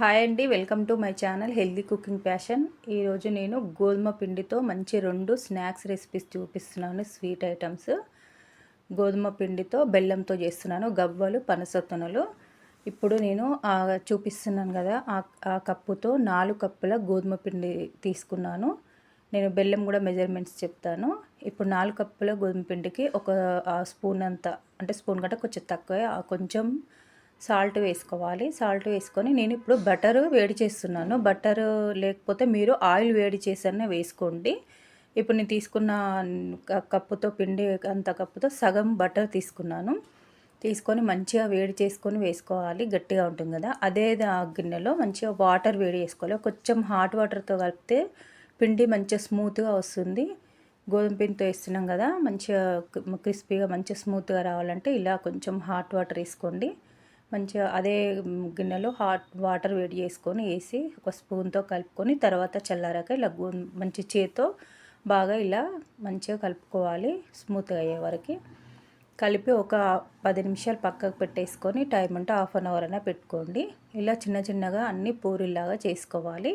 Hi అండి welcome to my channel healthy cooking passion. ఈరోజు నేను గోధుమ పిండితో మంచి రెండు స్నాక్స్ రెసిపీస్ చూపిస్తున్నాను స్వీట్ ఐటమ్స్. గోధుమ పిండితో బెల్లంతో చేస్తున్నాను గవ్వలు పనసత్తునలు. ఇప్పుడు నేను చూపిస్తున్నాను కదా ఆ కప్పుతో నాలుగు కప్పుల గోధుమ పిండి తీసుకున్నాను. నేను బెల్లం కూడా మెజర్మెంట్స్ చెప్తాను. ఇప్పుడు నాలుగు కప్పుల గోధుమ పిండికి ఒక స్పూన్ అంత అంటే స్పూన్ కంటే కొంచెం తక్కువ కొంచెం సాల్ట్ వేసుకోవాలి. సాల్ట్ వేసుకొని నేను ఇప్పుడు బటర్ వేడి చేస్తున్నాను. బటర్ లేకపోతే మీరు ఆయిల్ వేడి చేసనే వేసుకోండి. ఇప్పుడు నేను తీసుకున్న కప్పుతో పిండి అంత కప్పుతో సగం బటర్ తీసుకున్నాను. తీసుకొని మంచిగా వేడి చేసుకొని వేసుకోవాలి. గట్టిగా ఉంటుంది కదా. అదే గిన్నెలో మంచిగా వాటర్ వేడి చేసుకోవాలి. కొంచెం హాట్ వాటర్తో కలిపితే పిండి మంచిగా స్మూత్గా వస్తుంది. గోధుమ పిండితో వేస్తున్నాం కదా. మంచిగా క్రిస్పీగా మంచిగా స్మూత్గా రావాలంటే ఇలా కొంచెం హాట్ వాటర్ వేసుకోండి. మంచిగా అదే గిన్నెలో హాట్ వాటర్ వేడి చేసుకొని వేసి ఒక స్పూన్తో కలుపుకొని తర్వాత చల్లారాక ఇలా మంచి చేతితో బాగా ఇలా మంచిగా కలుపుకోవాలి స్మూత్గా అయ్యే వరకు. కలిపి ఒక పది నిమిషాలు పక్కకు పెట్టేసుకొని టైం అంటే హాఫ్ అన్ అవర్ అయినా పెట్టుకోండి. ఇలా చిన్న చిన్నగా అన్ని పూరిలాగా చేసుకోవాలి.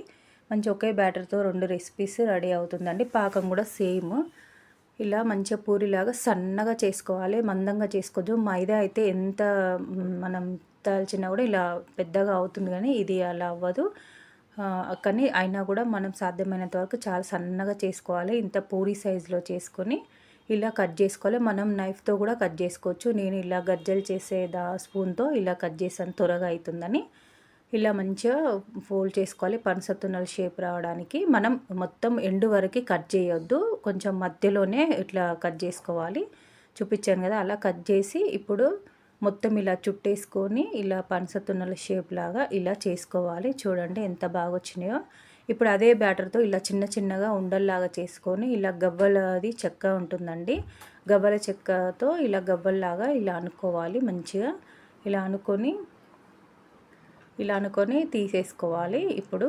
మంచి ఒకే బ్యాటర్తో రెండు రెసిపీస్ రెడీ అవుతుందండి. పాకం కూడా సేమ్. ఇలా మంచిగా పూరిలాగా సన్నగా చేసుకోవాలి మందంగా చేసుకోవచ్చు మైదా అయితే ఎంత మనం దాల్చినా కూడా ఇలా పెద్దగా అవుతుంది కానీ ఇది అలా అవ్వదు. కానీ అయినా కూడా మనం సాధ్యమైనంత వరకు చాలా సన్నగా చేసుకోవాలి ఇంత పూరి సైజులో చేసుకొని ఇలా కట్ చేసుకోవాలి. మనం నైఫ్తో కూడా కట్ చేసుకోవచ్చు. నేను ఇలా గజ్జలు చేసే దా స్పూన్తో ఇలా కట్ చేసాను త్వరగా అవుతుందని. ఇలా మంచిగా ఫోల్డ్ చేసుకోవాలి. పనసత్తునల షేప్ రావడానికి. మనం మొత్తం ఎండు వరకు కట్ చేయొద్దు. కొంచెం మధ్యలోనే ఇట్లా కట్ చేసుకోవాలి. చూపించాను కదా అలా కట్ చేసి ఇప్పుడు మొత్తం ఇలా చుట్టేసుకొని ఇలా పనసత్తునల షేప్ లాగా ఇలా చేసుకోవాలి. చూడండి ఎంత బాగా వచ్చినాయో. ఇప్పుడు అదే బ్యాటర్తో ఇలా చిన్న చిన్నగా ఉండల్లాగా చేసుకొని ఇలా గవ్వలది చెక్క ఉంటుందండి. గవ్వల చెక్కతో ఇలా గవ్వల్లాగా ఇలా అనుకోవాలి మంచిగా. ఇలా అనుకొని ఇలా అనుకొని తీసేసుకోవాలి. ఇప్పుడు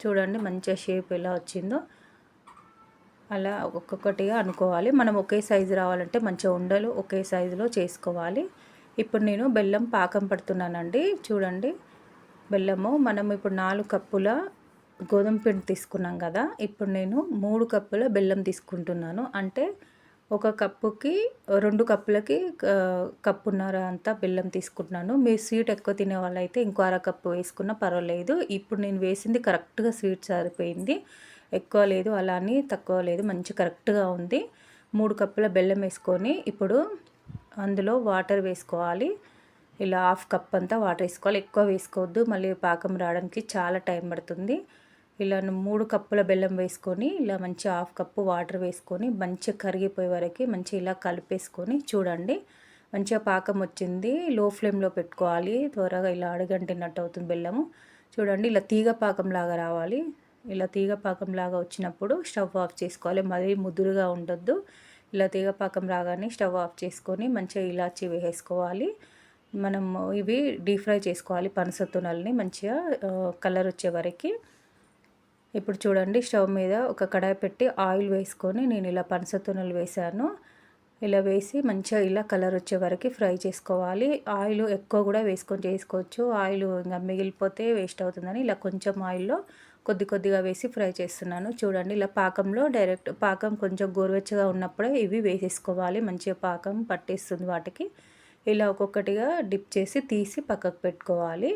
చూడండి మంచిగా షేప్ ఎలా వచ్చిందో. అలా ఒక్కొక్కటిగా అనుకోవాలి. మనం ఒకే సైజు రావాలంటే మంచిగా ఉండలు ఒకే సైజులో చేసుకోవాలి. ఇప్పుడు నేను బెల్లం పాకం పడుతున్నానండి. చూడండి. బెల్లము మనం ఇప్పుడు నాలుగు కప్పుల గోధుమ పిండి తీసుకున్నాం కదా. ఇప్పుడు నేను మూడు కప్పుల బెల్లం తీసుకుంటున్నాను. అంటే ఒక కప్పుకి రెండు కప్పులకి కప్పున్నర అంతా బెల్లం తీసుకుంటున్నాను. మీరు స్వీట్ ఎక్కువ తినే వాళ్ళైతే ఇంకో అర కప్పు వేసుకున్నా పర్వాలేదు. ఇప్పుడు నేను వేసింది కరెక్ట్గా స్వీట్ సరిపోయింది. ఎక్కువ లేదు అలా అని తక్కువ లేదు మంచి కరెక్ట్గా ఉంది. మూడు కప్పుల బెల్లం వేసుకొని ఇప్పుడు అందులో వాటర్ వేసుకోవాలి. ఇలా హాఫ్ కప్ అంతా వాటర్ వేసుకోవాలి. ఎక్కువ వేసుకోవద్దు మళ్ళీ పాకం రావడానికి చాలా టైం పడుతుంది. ఇలా మూడు కప్పుల బెల్లం వేసుకొని ఇలా మంచి హాఫ్ కప్పు వాటర్ వేసుకొని మంచిగా కరిగిపోయే వరకు మంచిగా ఇలా కలిపేసుకొని చూడండి. మంచిగా పాకం వచ్చింది. లో ఫ్లేమ్లో పెట్టుకోవాలి. త్వరగా ఇలా అడుగంటినట్టు అవుతుంది బెల్లము. చూడండి ఇలా తీగ పాకం లాగా రావాలి. ఇలా తీగ పాకం లాగా వచ్చినప్పుడు స్టవ్ ఆఫ్ చేసుకోవాలి. మరీ ముదురుగా ఉండొద్దు. ఇలా తీగ పాకం రాగానే స్టవ్ ఆఫ్ చేసుకొని మంచిగా ఇలాచి వేసుకోవాలి. మనం ఇవి డీప్ ఫ్రై చేసుకోవాలి. పనస తునల్ని మంచిగా కలర్ వచ్చే వరకు. ఇప్పుడు చూడండి స్టవ్ మీద ఒక కడాయి పెట్టి ఆయిల్ వేసుకొని నేను ఇలా పనసతునలు వేసాను ఇలా వేసి మంచిగా ఇలా కలర్ వచ్చే వరకు ఫ్రై చేసుకోవాలి. ఆయిల్ ఎక్కువ కూడా వేసుకొని చేసుకోవచ్చు. ఆయిల్ ఇంకా మిగిలిపోతే వేస్ట్ అవుతుందని ఇలా కొంచెం ఆయిల్లో కొద్ది కొద్దిగా వేసి ఫ్రై చేస్తున్నాను. చూడండి ఇలా పాకంలో డైరెక్ట్ పాకం కొంచెం గోరువెచ్చగా ఉన్నప్పుడే ఇవి వేసేసుకోవాలి. మంచిగా పాకం పట్టేస్తుంది వాటికి. ఇలా ఒక్కొక్కటిగా డిప్ చేసి తీసి పక్కకు పెట్టుకోవాలి.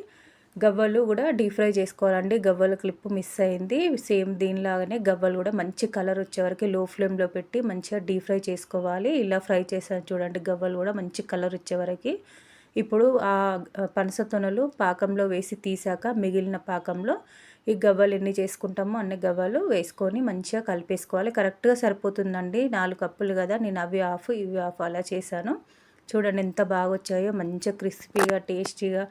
గవ్వలు కూడా డీప్ ఫ్రై చేసుకోవాలండి. గవ్వల క్లిప్ మిస్ అయింది. సేమ్ దీనిలాగానే గవ్వలు కూడా మంచి కలర్ వచ్చే వరకు లో ఫ్లేమ్లో పెట్టి మంచిగా డీప్ ఫ్రై చేసుకోవాలి. ఇలా ఫ్రై చేసాను చూడండి గవ్వలు కూడా మంచి కలర్ వచ్చే వరకు. ఇప్పుడు ఆ పనస తొనలు పాకంలో వేసి తీసాక మిగిలిన పాకంలో ఈ గవ్వలు ఎన్ని చేసుకుంటామో అన్ని గవ్వలు వేసుకొని మంచిగా కలిపేసుకోవాలి. కరెక్ట్గా సరిపోతుందండి. నాలుగు కప్పులు కదా నేను అవి ఆఫ్ ఇవి ఆఫ్ అలా చేశాను. చూడండి ఎంత బాగా వచ్చాయో మంచిగా క్రిస్పీగా టేస్టీగా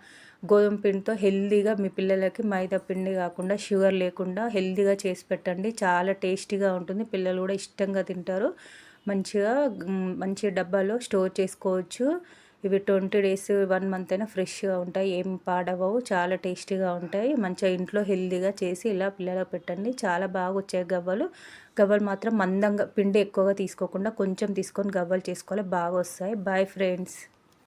గోధుమ పిండితో హెల్దీగా మీ పిల్లలకి మైదా పిండి కాకుండా షుగర్ లేకుండా హెల్దీగా చేసి పెట్టండి. చాలా టేస్టీగా ఉంటుంది. పిల్లలు కూడా ఇష్టంగా తింటారు. మంచిగా మంచి డబ్బాలో స్టోర్ చేసుకోవచ్చు. ఇవి ట్వంటీ డేస్ వన్ మంత్ అయినా ఫ్రెష్గా ఉంటాయి. ఏం పాడవవు. చాలా టేస్టీగా ఉంటాయి. మంచిగా ఇంట్లో హెల్దీగా చేసి ఇలా పిల్లలకు పెట్టండి. చాలా బాగా వచ్చాయి గవ్వలు. గవ్వలు మాత్రం మందంగా పిండి ఎక్కువగా తీసుకోకుండా కొంచెం తీసుకొని గవ్వలు చేసుకోవాలి. బాగా వస్తాయి. Bye friends